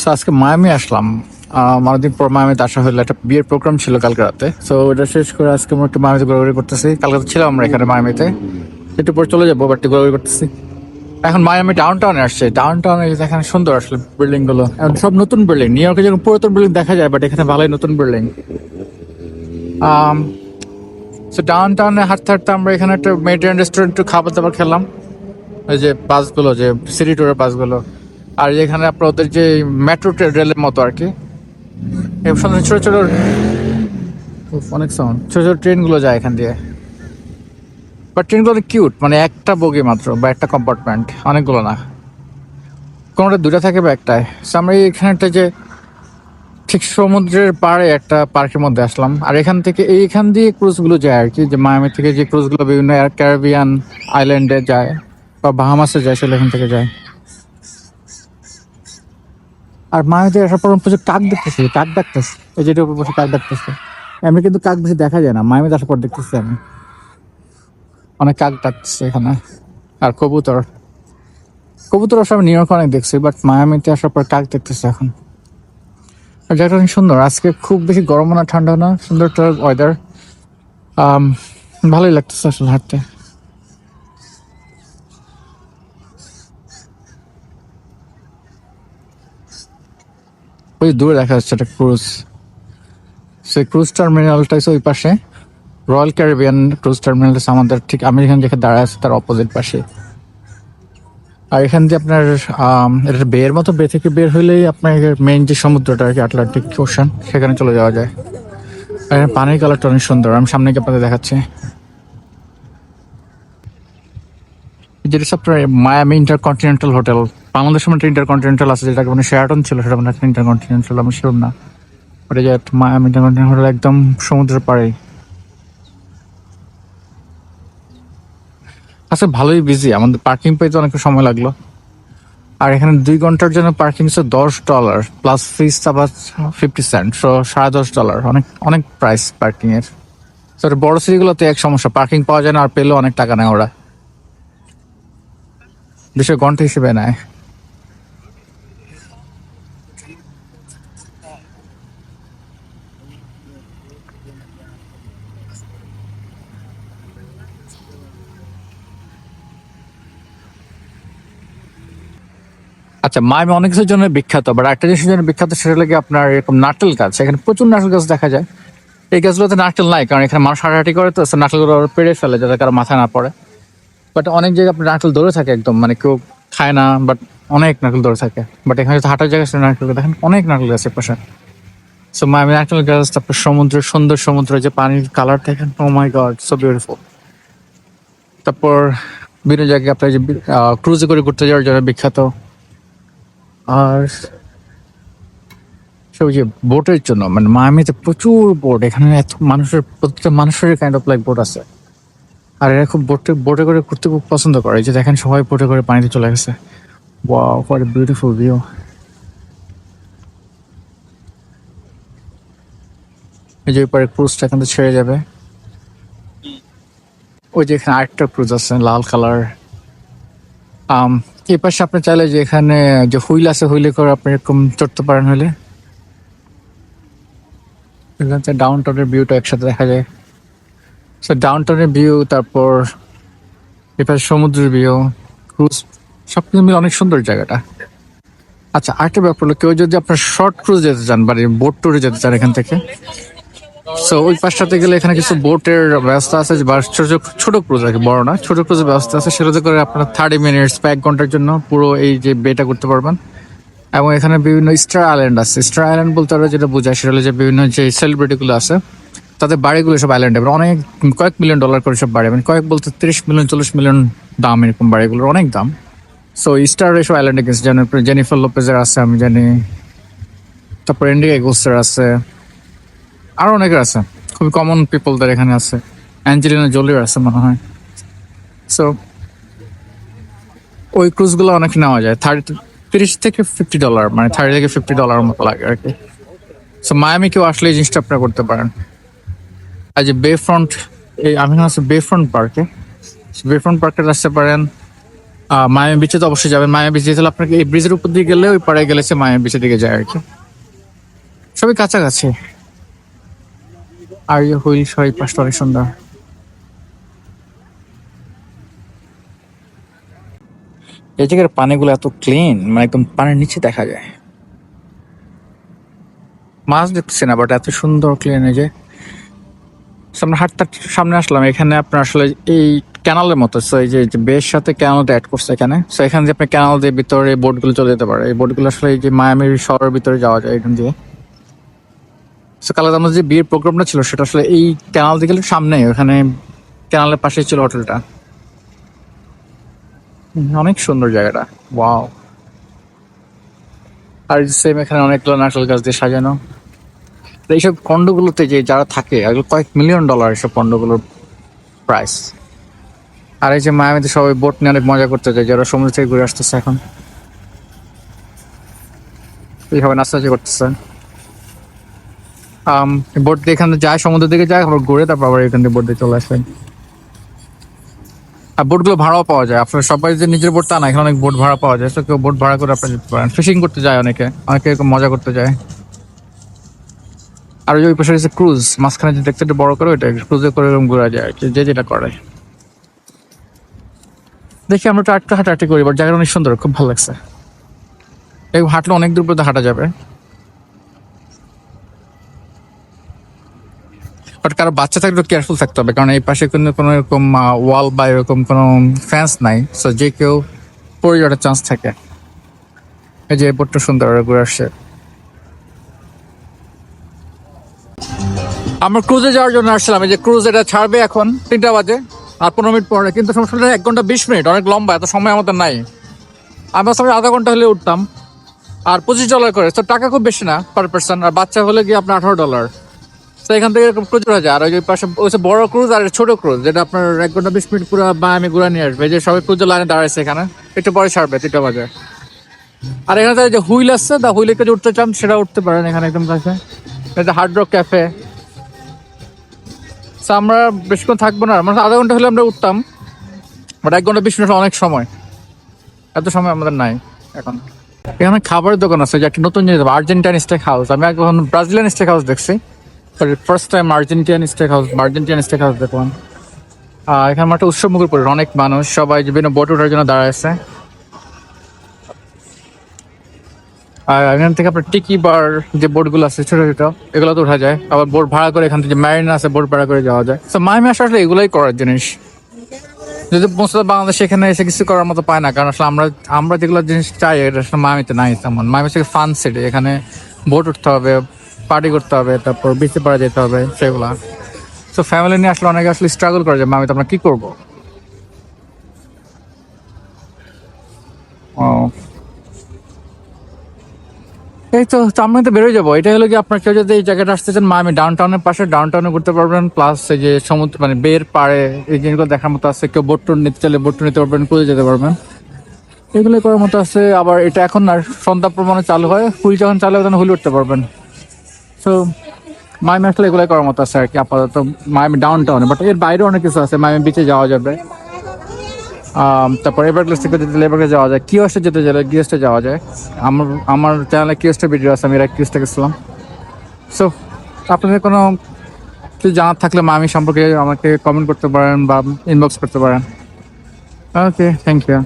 So, আজকে Miami আসলাম। অনেকদিন পর মায়ামিতে আসা হলো একটা বিয়ের প্রোগ্রাম ছিল কালকে রাতে। তো ওটা শেষ করে আজকে আমরা একটু মায়ামিতে ঘোরাঘুরি করতেছি। কালকে ছিলাম আমরা এখানে মায়ামিতে একটু পর চলে যাব বাট ঘোরাঘুরি করতেছি। এখন মায়ামি ডাউন টাউনে আসছে ডাউন টাউনে এখানে সুন্দর আসলে বিল্ডিংগুলো এখন সব নতুন বিল্ডিং নিউ ইয়র্কে যখন পুরাতন বিল্ডিং দেখা যায় বাট এখানে ভালোই নতুন বিল্ডিং সো ডাউন টাউনে হাঁটতে হাঁটতে আমরা এখানে একটা মেডিয়ান রেস্টুরেন্ট একটু খাবার দাবার খেলাম। ওই যে বাসগুলো যে সিটি ট্যুরের বাসগুলো আর এখানে আপনার ওদের যে মেট্রো রেলের মতো আর কি। সুন্দর ছোট ছোট অনেক সাউন্ড ছোট ছোট ট্রেনগুলো যায় এখান দিয়ে। বাট ট্রেনগুলো অনেক কিউট মানে একটা বগি মাত্র বা একটা কম্পার্টমেন্ট অনেকগুলো না। কোনোটা দুটা থাকে বা একটাই So আমরা এইখানটা যে ঠিক সমুদ্রের পাড়ে একটা পার্কের মধ্যে আসলাম। আর এখান থেকে, এইখান দিয়ে ক্রুজগুলো যায় আর কি, যে মায়ামি থেকে যে ক্রুজগুলো বিভিন্ন ক্যারিবিয়ান আইল্যান্ডে যায় বা বাহামাসে যায়, সেগুলো এখান থেকে যায়। আর মায়ামিতে আসার পর প্রচুর কাক দেখতেছি, কাক ডাকতেছে। এই যেটা উপর বসে কাক ডাকতেছে। এমনি কিন্তু কাক বেশি দেখা যায় না মায়ামিতে আসার পর দেখতেছি আমি। অনেক কাক ডাকতেছে এখানে। আর কবুতর। কবুতর সব নিউ ইয়র্ক অনেক দেখছি বাট মায়ামিতে আসার পর কাক দেখতেছে এখন। আর জায়গাটা অনেক সুন্দর। আজকে খুব বেশি গরমও না, ঠান্ডা না, সুন্দর ওয়েদার ভালোই লাগতেছে আসলে হাঁটতে। ওই দূরে দেখা যাচ্ছে একটা ক্রুজ। সেই ক্রুজ টার্মিনালটা ওই পাশে। রয়্যাল ক্যারিবিয়ান ক্রুজ টার্মিনালটা হচ্ছে আমাদের ঠিক, আমি যেখানে যেখানে দাঁড়ায় আছি তার অপোজিট পাশে। আর এখান দিয়ে আপনার এটা বের মতো বে থেকে বের হইলেই আপনার মেইন যে সমুদ্রটা আর কি আটলান্টিক ওশান সেখানে চলে যাওয়া যায়। আর এখানে পানির কালারটা অনেক সুন্দর, আমি সামনে গিয়ে আপনাদের দেখাচ্ছি। যেটা আপনার মায়ামি ইন্টারকন্টিনেন্টাল হোটেল। বাংলাদেশ মধ্যে ইন্টারকন্টিনেন্টাল আছে যেটা মানে শেয়ারটন ছিল, সেটা মানে ইন্টারকন্টিনেন্টাল আমি শিওর না। ওটা যে মায়ামি ইন্টারকন্টিনেন্টাল একদম সমুদ্রের পাড়েই আচ্ছা ভালোই বিজি আমাদের পার্কিং পেতে অনেক সময় লাগল। আর এখানে দুই ঘণ্টার জন্য পার্কিং হচ্ছে দশ ডলার প্লাস ফিস আবার ফিফটি সেন্ট সো সাড়ে দশ ডলার অনেক অনেক প্রাইস পার্কিংয়ের তো বড় সিটিগুলোতে এক সমস্যা পার্কিং পাওয়া যায় না আর পেলেও অনেক টাকা নেয় ওরা। দুশো ঘণ্টা হিসেবে নেয়। আচ্ছা মায়ামি অনেক কিছুর জন্য বিখ্যাত বাট একটা জিনিসের জন্য বিখ্যাত সেটা লাগে আপনার এরকম নারকেল গাছ। এখানে প্রচুর নারকেল গাছ দেখা যায়। এই গাছগুলোতে নারকেল নাই, কারণ এখানে মানুষ হাঁটাহাঁটি করে তো নারকেলগুলো পেড়ে ফেলে যাতে কারও মাথায় না পড়ে। বাট অনেক জায়গায় আপনার নারকেল ধরে থাকে একদম মানে কেউ খায় না বাট অনেক নারকেল ধরে থাকে। বাট এখানে যদি হাঁটার জায়গায় সেটা নারকেল, দেখেন অনেক নারকেল গাছ পাশে। সো মায়ামি নারকেল গাছ তারপর সমুদ্রের সুন্দর সমুদ্র, যে পানির কালার দেখেন oh my god so beautiful তারপর বিভিন্ন জায়গায় আপনার যে ক্রুজে করে ঘুরতে যাওয়ার জন্য বিখ্যাত। আর সে ওই যে বোটের জন্য মানে মায়ামিতে প্রচুর বোট, এখানে এত মানুষের, প্রত্যেকটা মানুষের কাইন্ড অফ লাইক বোট আছে। আর এরা খুব বোটে বোটে করে ঘুরতে খুব পছন্দ করে। যে দেখেন সবাই বোটে করে পানিতে চলে গেছে। ওয়াও এ বিউটিফুল ভিউ এই যে পরে ক্রুজটা এখান থেকে ছেড়ে যাবে। ওই যে এখানে আরেকটা ক্রুজ আছে, লাল কালার, আম। এই পাশে আপনি চাইলে যে এখানে যে হুইল আছে, হুইলে করে আপনি এরকম চড়তে পারেন হলে। ডাউন টাউনের ভিউটা একসাথে দেখা যায়। সো ডাউন টাউনের ভিউ তারপর এপাশে সমুদ্রের ভিউ ক্রুজ সব কিছু মিলে অনেক সুন্দর জায়গাটা। আচ্ছা আরেকটা ব্যাপার হলো, কেউ যদি আপনার শর্ট ক্রুজ যেতে চান মানে বোট ট্যুরে যেতে চান এখান থেকে সো ওই পাশটাতে গেলে এখানে কিছু বোটের ব্যবস্থা আছে, বা ছোট ছোট ক্রুজ আর বড় না, ছোট ক্রুজের ব্যবস্থা আছে। সেটাতে করে আপনার থার্টি মিনিটস বা এক ঘণ্টার জন্য পুরো এই যে বেটা করতে পারবেন। এবং এখানে বিভিন্ন স্টার আইল্যান্ড আছে। স্টার আইল্যান্ড বলতে ওরা যেটা বোঝায়, সেটা হলো যে বিভিন্ন যে সেলিব্রিটি গুলো আছে, তাদের বাড়িগুলো সব আইল্যান্ডে অনেক, কয়েক মিলিয়ন ডলার করে সব বাড়ি। মানে কয়েক বলতে তিরিশ মিলিয়ন চল্লিশ মিলিয়ন দাম এরকম বাড়িগুলোর অনেক দাম। সো স্টার এসব আইল্যান্ডে গেছে। যেন জেনিফার লোপেজের আছে, আমি জানি। তারপর ইন্ডিয়া গোস্টার আছে। আরও অনেকের আছে। খুবই কমন পিপলদের এখানে আছে। অ্যাঞ্জেলিনা জলির আছে মনে হয়। সো ওই ক্রুজগুলো অনেক নেওয়া যায়। থার্টি তিরিশ থেকে ফিফটি ডলার মানে থার্টি থেকে ফিফটি ডলার মতো লাগে আর কি। সো মায়ামি কেউ আসলে এই জিনিসটা আপনারা করতে পারেন। আর যে বে ফ্রন্ট এই আমি আছি বে ফ্রন্ট পার্কে বে ফ্রন্ট পার্কে আসতে পারেন। মায়া বিচে তো অবশ্যই যাবেন। মায়া বিচ যেতে হলে আপনাকে এই ব্রিজের উপর দিয়ে গেলে ওই পাড়ে গেলে সে মায়া বিচের দিকে যায় আর কি। সবই কাছাকাছি। আর ইয়ে হুইল সহ এই পাশটা অনেক সুন্দর এই জায়গার পানিগুলো এত ক্লিন মানে একদম পানির নিচে দেখা যায়। মাছ দেখতেছি না বাট এত সুন্দর ক্লিন এই যে। সামনে হাটটার সামনে আসলাম, এখানে আপনার আসলে এই ক্যানালের মতো এই যে বেশ সাথে ক্যানালটা অ্যাড করছে এখানে। সো এখানে যে আপনি ক্যানাল দিয়ে ভিতরে বোটগুলো চলে যেতে পারে। এই বোটগুলো আসলে এই যে মায়ামির শহরের ভিতরে যাওয়া যায় এখান দিয়ে। সো আমাদের যে বিয়ের প্রোগ্রামটা ছিল, সেটা আসলে এই ক্যানাল গেলে সামনে, ওখানে ক্যানালের পাশেই ছিল হোটেলটা অনেক সুন্দর জায়গাটা। ওয়াও আর সেম এখানে অনেকগুলো নারকেল গাছ দিয়ে সাজানো। এইসব কন্ডগুলোতে যে যারা থাকে কয়েক মিলিয়ন ডলার এইসব কন্ডগুলোর প্রাইস আর এই যে মায়ামিতে সবাই বোট নিয়ে অনেক মজা করতে যায়, যারা সমুদ্র থেকে ঘুরে আসতেছে এখন। এইভাবে নাস্তা করতেছে। বোট দিয়ে এখানে যায়, সমুদ্রের দিকে যায়, আবার ঘুরে তারপর আবার এখান থেকে বোট দিয়ে চলে আসে আর বোটগুলো ভাড়াও পাওয়া যায়। আপনার সবাই যে নিজের বোট তা না, এখানে অনেক বোট ভাড়া পাওয়া যায়। তো কেউ বোট ভাড়া করে আপনি যেতে পারেন। ফিশিং করতে যায় অনেকে। অনেকে এরকম মজা করতে যায়। আর ওই পাশে রয়েছে ক্রুজ মাঝখানে যে দেখতে একটু বড় করে, ওইটা ক্রুজে করে এরকম ঘোরা যায় আর যে যেটা করে। দেখি আমরা আটটা হাঁটাহাঁটি করি বাট জায়গাটা অনেক সুন্দর, খুব ভালো লাগছে। এই হাঁটলে অনেক দূর পর্যন্ত হাঁটা যাবে। বাট কারও বাচ্চা থাকলে কেয়ারফুল থাকতে হবে, কারণ এই পাশে কোনো কোনো এরকম ওয়াল বা এরকম কোনো ফ্যান্স নাই। সো যে কেউ পড়ে যাওয়ার চান্স থাকে। এই যে এয়ারপোর্টটা সুন্দর ঘুরে আসছে। আমরা ক্রুজে যাওয়ার জন্য আসছিলাম, এই যে ক্রুজ এটা ছাড়বে এখন তিনটা বাজে আর পনেরো মিনিট পরে, কিন্তু সমস্যাটা এক ঘণ্টা বিশ মিনিট, অনেক লম্বা, এত সময় আমাদের নাই। আমরা সবাই আধা ঘণ্টা হলে উঠতাম। আর পঁচিশ ডলার করে তো টাকা খুব বেশি না পার পার্সন আর বাচ্চা হলে গিয়ে আপনার আঠারো ডলার তো এখান থেকে এরকম ক্রুজ হয়ে যায়। আর ওই পাশে ওই বড় ক্রুজ আর ছোট ক্রুজ যেটা আপনার এক ঘণ্টা বিশ মিনিট পুরো বা আমি ঘুরে নিয়ে আসবে। যে সবাই ক্রুজের লাইনে দাঁড়াইছে এখানে। একটু পরে ছাড়বে তিনটা বাজে। আর এখানে তো যে হুইল আসছে দা হুইলে যে উঠতে চান সেটা উঠতে পারেন এখানে একদম কাছে। যে হার্ড রক ক্যাফে So, আমরা বেশিক্ষণ থাকব না। মানে আধা ঘণ্টা হলে আমরা উঠতাম। বাট এক ঘণ্টা বিশ মিনিট অনেক সময়। এত সময় আমাদের নাই এখন। এখানে খাবারের দোকান আছে যে একটা নতুন জিনিস আর্জেন্টাইন স্টেক হাউস আমি এখন ব্রাজিলিয়ান স্টেক হাউস দেখছি। First time Argentinian steak house Argentinian steak house দেখলাম এখানে একটা উৎসব মুখের পরে অনেক মানুষ, সবাই বিভিন্ন বোট ওঠার জন্য দাঁড়ায় আছে। আর এখান থেকে আপনার টিকি বার যে বোটগুলো আছে, ছোট ছোট, এগুলো তো ওঠা যায়। আবার বোট ভাড়া করে এখান থেকে ম্যারিন আছে বোট ভাড়া করে যাওয়া যায়। তো মাইমে আসা আসলে এগুলোই করার জিনিস। যদি মোস্ট বাংলাদেশ এখানে এসে কিছু করার মতো পায় না, কারণ আসলে আমরা আমরা যেগুলো জিনিস চাই, এটা আসলে মামিতে নাই তেমন। থেকে ফান সিটি এখানে বোট উঠতে হবে পার্টি করতে হবে, তারপর বিচে পাড়া যেতে হবে, সেগুলা। তো ফ্যামিলি নিয়ে আসলে অনেকে আসলে স্ট্রাগল করে যে মামিতে আমরা কী করব? এই তো তো আমরা তো বেরোয় যাব। এটা হলো কি আপনার কেউ যদি এই জায়গাটা আসতে চান আমি ডাউন টাউনের পাশে ডাউন টাউনে ঘুরতে পারবেন প্লাস এই যে সমুদ্র মানে বের পাড়ে, এই জিনিসগুলো দেখার মতো আছে। কেউ বোট নিতে চাইলে বোট নিতে পারবেন কুড়ে যেতে পারবেন। এগুলো করার মতো আছে, আবার এটা এখন আর সন্ধ্যা প্রমাণে চালু হয়। হুইল যখন চালু হয় তখন হুইল উঠতে পারবেন। তো মাইমি আসলে এগুলো করার মতো আছে আর কি, আপাতত। মাইমি ডাউন টাউনে বাট এর বাইরে অনেক কিছু আছে। মাইমি বিচে যাওয়া যাবে। তারপর এভারগ্লাস থেকে যদি এভারগ্লাস যাওয়া যায় কিওস্টে যেতে গেলে কিওস্টে যাওয়া যায়। আমার আমার চ্যানেলে কিওস্টের ভিডিও আছে, আমি এর কিওস্টে গেছিলাম। সো আপনাদের কোনো কিছু জানার থাকলে মামি সম্পর্কে আমাকে কমেন্ট করতে পারেন বা ইনবক্স করতে পারেন। Okay thank you